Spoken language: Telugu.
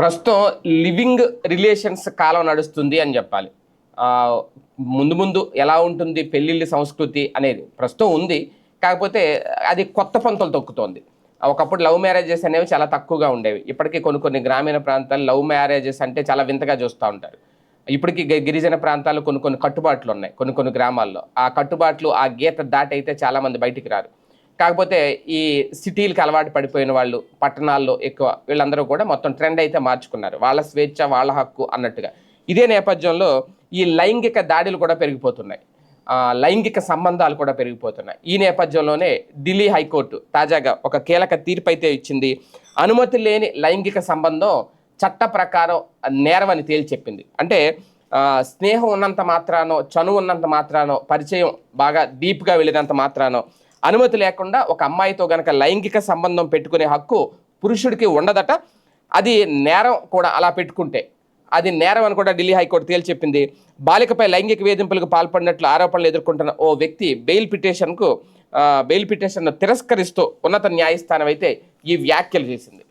ప్రస్తుతం లివింగ్ రిలేషన్స్ కాలం నడుస్తుంది అని చెప్పాలి. ముందు ముందు ఎలా ఉంటుంది పెళ్ళిళ్ళ సంస్కృతి అనేది ప్రస్తుతం ఉంది. కాకపోతే అది కొత్త పంతులు తొక్కుతోంది. ఒకప్పుడు లవ్ మ్యారేజెస్ అనేవి చాలా తక్కువగా ఉండేవి. ఇప్పటికీ కొన్ని కొన్ని గ్రామీణ ప్రాంతాలు లవ్ మ్యారేజెస్ అంటే చాలా వింతగా చూస్తూ ఉంటారు. ఇప్పటికీ గి- గిరిజన ప్రాంతాల్లో కొన్ని కొన్ని కట్టుబాట్లు ఉన్నాయి. కొన్ని కొన్ని గ్రామాల్లో. ఆ కట్టుబాట్లు ఆ గీత దాటైతే చాలామంది బయటికి రారు. కాకపోతే ఈ సిటీలకు అలవాటు పడిపోయిన వాళ్ళు పట్టణాల్లో ఎక్కువ వీళ్ళందరూ కూడా మొత్తం ట్రెండ్ అయితే మార్చుకున్నారు. వాళ్ళ స్వేచ్ఛ వాళ్ళ హక్కు అన్నట్టుగా. ఇదే నేపథ్యంలో ఈ లైంగిక దాడులు కూడా పెరిగిపోతున్నాయి. లైంగిక సంబంధాలు కూడా పెరిగిపోతున్నాయి. ఈ నేపథ్యంలోనే ఢిల్లీ హైకోర్టు తాజాగా ఒక కీలక తీర్పు అయితే ఇచ్చింది. అనుమతి లేని లైంగిక సంబంధం చట్ట ప్రకారం నేరమని తేల్చెప్పింది. అంటే స్నేహం ఉన్నంత మాత్రానో చనువు ఉన్నంత మాత్రానో పరిచయం బాగా డీప్గా వెళ్ళినంత మాత్రానో అనుమతి లేకుండా ఒక అమ్మాయితో గనక లైంగిక సంబంధం పెట్టుకునే హక్కు పురుషుడికి ఉండదట. అది నేరం కూడా అలా పెట్టుకుంటే. అది నేరం అని కూడా ఢిల్లీ హైకోర్టు తేల్చెప్పింది. బాలికపై లైంగిక వేధింపులకు పాల్పడినట్లు ఆరోపణలు ఎదుర్కొంటున్న ఓ వ్యక్తి బెయిల్ పిటిషన్కు బెయిల్ పిటిషన్ను తిరస్కరిస్తూ ఉన్నత న్యాయస్థానం అయితే ఈ వ్యాఖ్యలు చేసింది.